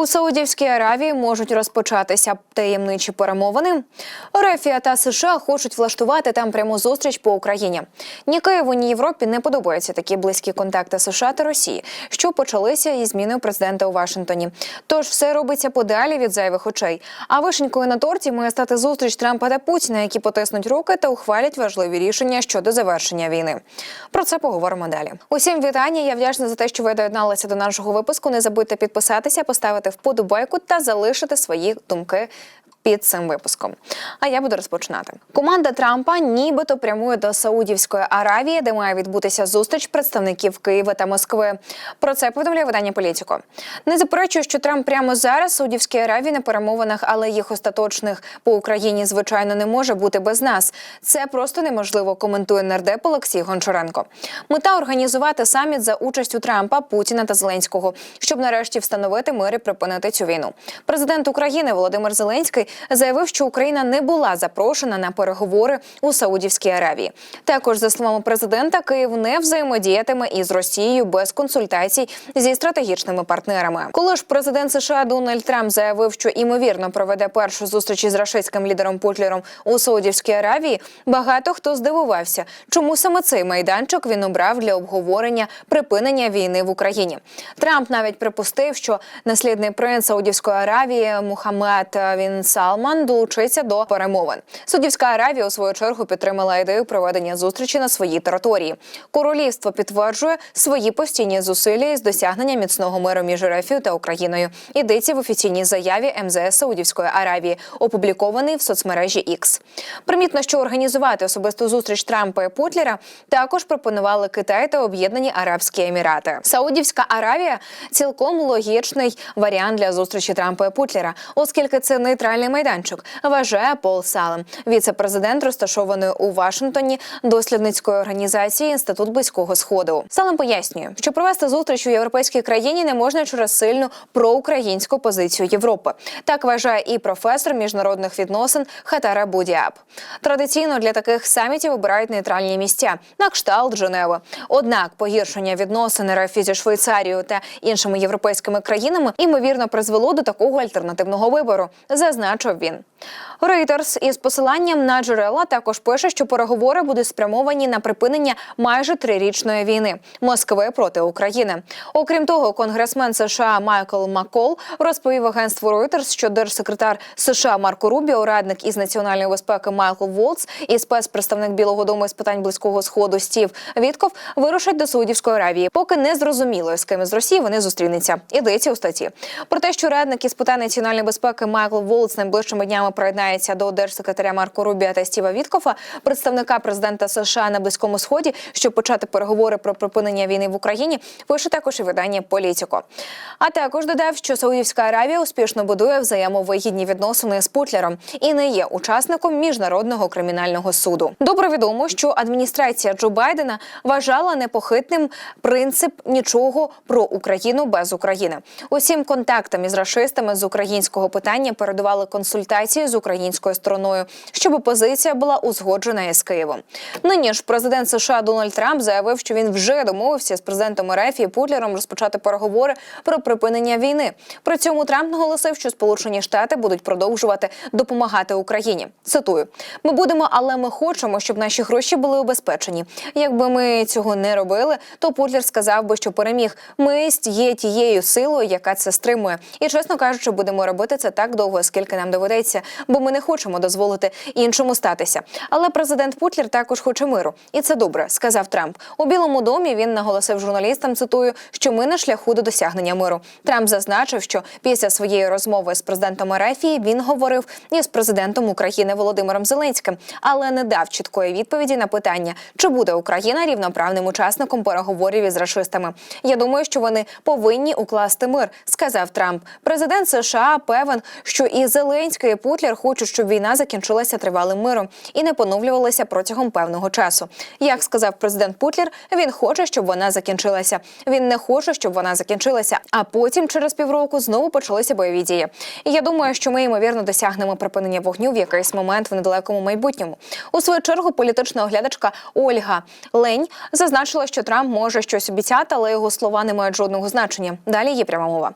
У Саудівській Аравії можуть розпочатися таємничі перемовини. Рефія та США хочуть влаштувати там пряму зустріч по Україні. Ні Києву, ні Європі не подобаються такі близькі контакти США та Росії, що почалися із зміною президента у Вашингтоні. Тож все робиться подалі від зайвих очей. А вишенькою на торті має стати зустріч Трампа та Путіна, які потиснуть руки та ухвалять важливі рішення щодо завершення війни. Про це поговоримо далі. Усім вітання. Я вдячна за те, що ви доєдналися до нашого випуску. Не забудьте підписатися, поставити вподобайку та залишити свої думки. Під цим випуском. А я буду розпочинати. Команда Трампа нібито прямує до Саудівської Аравії, де має відбутися зустріч представників Києва та Москви. Про це повідомляє видання Політіко. Не заперечую, що Трамп прямо зараз Саудівській Аравії на перемовинах, але їх остаточних по Україні, звичайно, не може бути без нас. Це просто неможливо. Коментує нардеп Олексій Гончаренко. Мета організувати саміт за участю Трампа, Путіна та Зеленського, щоб нарешті встановити мир і припинити цю війну. Президент України Володимир Зеленський заявив, що Україна не була запрошена на переговори у Саудівській Аравії. Також, за словами президента, Київ не взаємодіятиме із Росією без консультацій зі стратегічними партнерами. Коли ж президент США Дональд Трамп заявив, що імовірно проведе першу зустріч із рашистським лідером Путлером у Саудівській Аравії, багато хто здивувався, чому саме цей майданчик він обрав для обговорення припинення війни в Україні. Трамп навіть припустив, що наслідний принц Саудівської Аравії Мухаммед Він Салман долучиться до перемовин. Саудівська Аравія у свою чергу підтримала ідею проведення зустрічі на своїй території. Королівство підтверджує свої постійні зусилля із досягнення міцного миру між РФ та Україною. Йдеться в офіційній заяві МЗС Саудівської Аравії, опублікований в соцмережі X. Примітно, що організувати особисту зустріч Трампа і Путлера також пропонували Китай та Об'єднані Арабські Емірати. Саудівська Аравія цілком логічний варіант для зустрічі Трампа і Путлера, оскільки це нейтральний майданчик, вважає Пол Салем, віце-президент розташованої у Вашингтоні дослідницької організації Інститут Близького Сходу. Салем пояснює, що провести зустріч у європейській країні не можна через сильну проукраїнську позицію Європи. Так вважає і професор міжнародних відносин Хатара Будіаб. Традиційно для таких самітів обирають нейтральні місця на кшталт Женеви. Однак погіршення відносин РФ зі Швейцарією та іншими європейськими країнами ймовірно призвело до такого альтернативного вибору, зазначив він. Reuters із посиланням на джерела також пише, що переговори будуть спрямовані на припинення майже трирічної війни Москви проти України. Окрім того, конгресмен США Майкл Маккол розповів агентству Reuters, що держсекретар США Марко Рубіо, радник із національної безпеки Майкл Волц і спецпредставник Білого Дому з питань близького сходу Стів Вітков вирушать до Саудівської Аравії, поки не зрозуміло, з ким із Росії вони зустрінуться. Ідеться у статті про те, що радник із питань національної безпеки Майкл Волц найближчими днями приєднається до держсекретаря Марко Рубія та Стіва Віткофа, представника президента США на близькому сході, щоб почати переговори про припинення війни в Україні. Пише також і видання Політіко. А також додав, що Саудівська Аравія успішно будує взаємовигідні відносини з Путлером і не є учасником міжнародного кримінального суду. Добре відомо, що адміністрація Джо Байдена вважала непохитним принцип нічого про Україну без України. Усім контактам із рашистами з українського питання передували консультації з українською стороною, щоб позиція була узгоджена із Києвом. Нині ж президент США Дональд Трамп заявив, що він вже домовився з президентом РФ і Путлером розпочати переговори про припинення війни. При цьому Трамп наголосив, що Сполучені Штати будуть продовжувати допомагати Україні. Цитую: ми будемо, але ми хочемо, щоб наші гроші були убезпечені. Якби ми цього не робили, то Путлер сказав би, що переміг. Мисть є тією силою, яка це стримує. І чесно кажучи, будемо робити це так довго, скільки нам доведеться, бо ми не хочемо дозволити іншому статися. Але президент Путлер також хоче миру, і це добре, сказав Трамп. У Білому домі він наголосив журналістам. Цитую, що ми на шляху до досягнення миру. Трамп зазначив, що після своєї розмови з президентом Ерефії він говорив із президентом України Володимиром Зеленським, але не дав чіткої відповіді на питання, чи буде Україна рівноправним учасником переговорів із рашистами. Я думаю, що вони повинні укласти мир, сказав Трамп. Президент США певен, що і Зеленський Зеленський і Путлер хочуть, щоб війна закінчилася тривалим миром і не поновлювалася протягом певного часу. Як сказав президент Путлер, він хоче, щоб вона закінчилася. Він не хоче, щоб вона закінчилася. А потім, через півроку, знову почалися бойові дії. Я думаю, що ми ймовірно досягнемо припинення вогню в якийсь момент в недалекому майбутньому. У свою чергу політична оглядачка Ольга Лень зазначила, що Трамп може щось обіцяти, але його слова не мають жодного значення. Далі є пряма мова.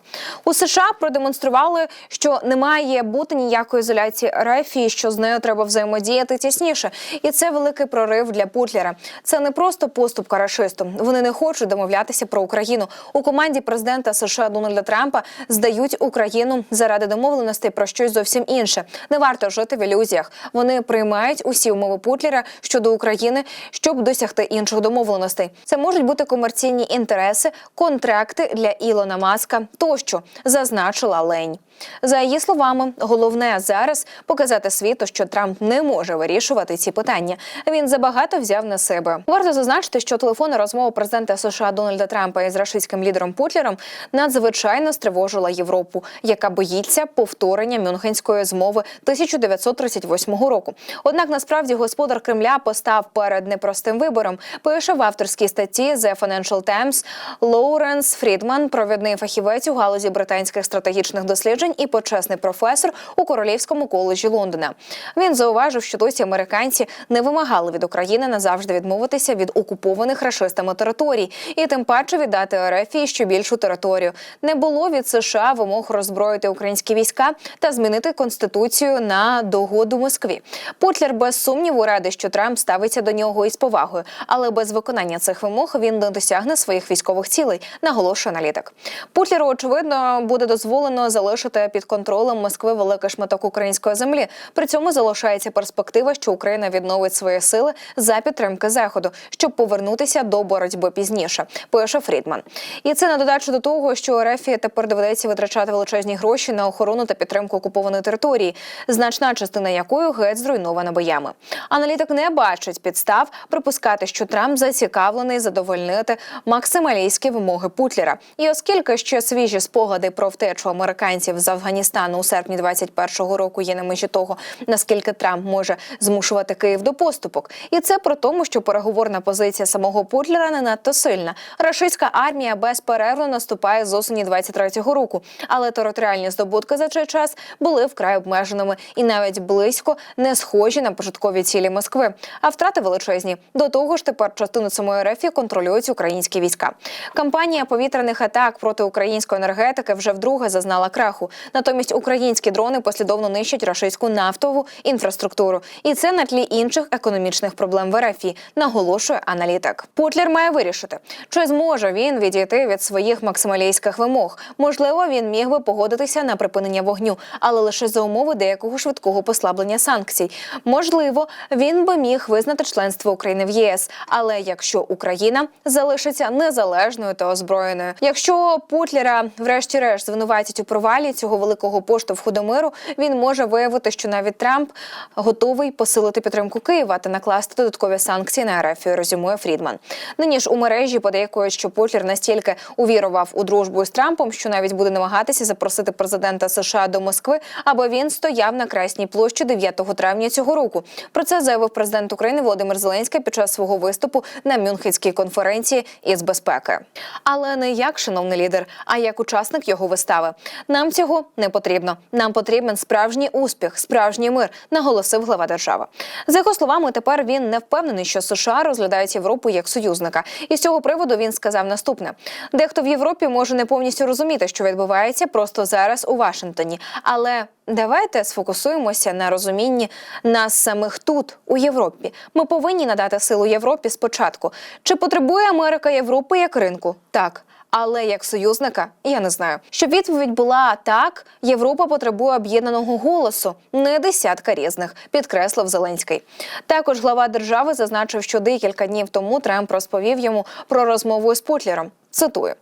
У США продемонстрували, що не має бути ніякої ізоляції РФ і що з нею треба взаємодіяти тісніше. І це великий прорив для Путлера. Це не просто поступка рашисту. Вони не хочуть домовлятися про Україну. У команді президента США Дональда Трампа здають Україну заради домовленостей про щось зовсім інше. Не варто жити в ілюзіях. Вони приймають усі умови Путлера щодо України, щоб досягти інших домовленостей. Це можуть бути комерційні інтереси, контракти для Ілона Маска тощо зазначила Лень. За її словами, головне зараз показати світу, що Трамп не може вирішувати ці питання. Він забагато взяв на себе. Варто зазначити, що телефонна розмова президента США Дональда Трампа із рашистським лідером Путлером надзвичайно стривожила Європу, яка боїться повторення Мюнхенської змови 1938 року. Однак насправді господар Кремля постав перед непростим вибором. Пише в авторській статті The Financial Times Лоуренс Фрідман, провідний фахівець у галузі британських стратегічних досліджень і почесний професор у Королівському коледжі Лондона. Він зауважив, що досі американці не вимагали від України назавжди відмовитися від окупованих рашистами територій, і тим паче віддати РФ ще більшу територію. Не було від США вимог роззброїти українські війська та змінити конституцію на догоду Москві. Путлер без сумніву радий, що Трамп ставиться до нього із повагою, але без виконання цих вимог він не досягне своїх військових цілей, наголошує аналітик. Путлеру очевидно буде дозволено залишити під контролем Москви великий шматок української землі. При цьому залишається перспектива, що Україна відновить свої сили за підтримки заходу, щоб повернутися до боротьби пізніше. Пише Фрідман. І це на додачу до того, що РФ тепер доведеться витрачати величезні гроші на охорону та підтримку окупованої території, значна частина якої геть зруйнована боями. Аналітик не бачить підстав припускати, що Трамп зацікавлений задовольнити максималістські вимоги Путлера. І оскільки ще свіжі спогади про втечу американців з Афганістану у серпні 21-го року є на межі того, наскільки Трамп може змушувати Київ до поступок, і це про тому, що переговорна позиція самого Путлера не надто сильна. Рашистська армія безперервно наступає з осені 23-го року, але територіальні здобутки за цей час були вкрай обмеженими і навіть близько не схожі на початкові цілі Москви. А втрати величезні. До того ж, тепер частину самої РФ контролюють українські війська. Кампанія повітряних атак проти української енергетики вже вдруге зазнала краху. Натомість українські дрони послідовно нищать рашистську нафтову інфраструктуру, і це на тлі інших економічних проблем в РФ, наголошує аналітик. Путлер має вирішити, чи зможе він відійти від своїх максималійських вимог. Можливо, він міг би погодитися на припинення вогню, але лише за умови деякого швидкого послаблення санкцій. Можливо, він би міг визнати членство України в ЄС, але якщо Україна залишиться незалежною та озброєною, якщо Путлера, врешті-решт, звинуватять у провалі цього великого поштовху до миру, він може виявити, що навіть Трамп готовий посилити підтримку Києва та накласти додаткові санкції на РФ, резюмує Фрідман. Нині ж у мережі подейкують, що Путлер настільки увірував у дружбу з Трампом, що навіть буде намагатися запросити президента США до Москви, аби він стояв на Красній площі 9 травня цього року. Про це заявив президент України Володимир Зеленський під час свого виступу на Мюнхенській конференції із безпеки. Але не як шановний лідер, а як учасник його вистави. Нам цього не потрібно. Нам потрібен справжній успіх, справжній мир, наголосив глава держави. За його словами, тепер він не впевнений, що США розглядають Європу як союзника. І з цього приводу він сказав наступне: дехто в Європі може не повністю розуміти, що відбувається просто зараз у Вашингтоні, але Давайте сфокусуємося на розумінні нас самих тут, у Європі. Ми повинні надати силу Європі спочатку. Чи потребує Америка Європи як ринку? Так. Але як союзника я не знаю. Щоб відповідь була так, Європа потребує об'єднаного голосу, не десятка різних, підкреслив Зеленський. Також глава держави зазначив, що декілька днів тому Трамп розповів йому про розмову з Путлером. Цитую.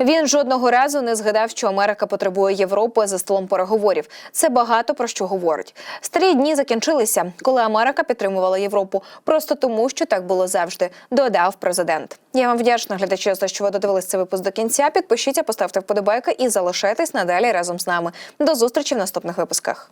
Він жодного разу не згадав, що Америка потребує Європи за столом переговорів. Це багато про що говорить. Старі дні закінчилися, коли Америка підтримувала Європу, просто тому, що так було завжди. Додав президент. Я вам вдячна глядачі за що ви додивились цей випуск до кінця. Підпишіться, поставте вподобайки і залишайтесь надалі разом з нами. До зустрічі в наступних випусках.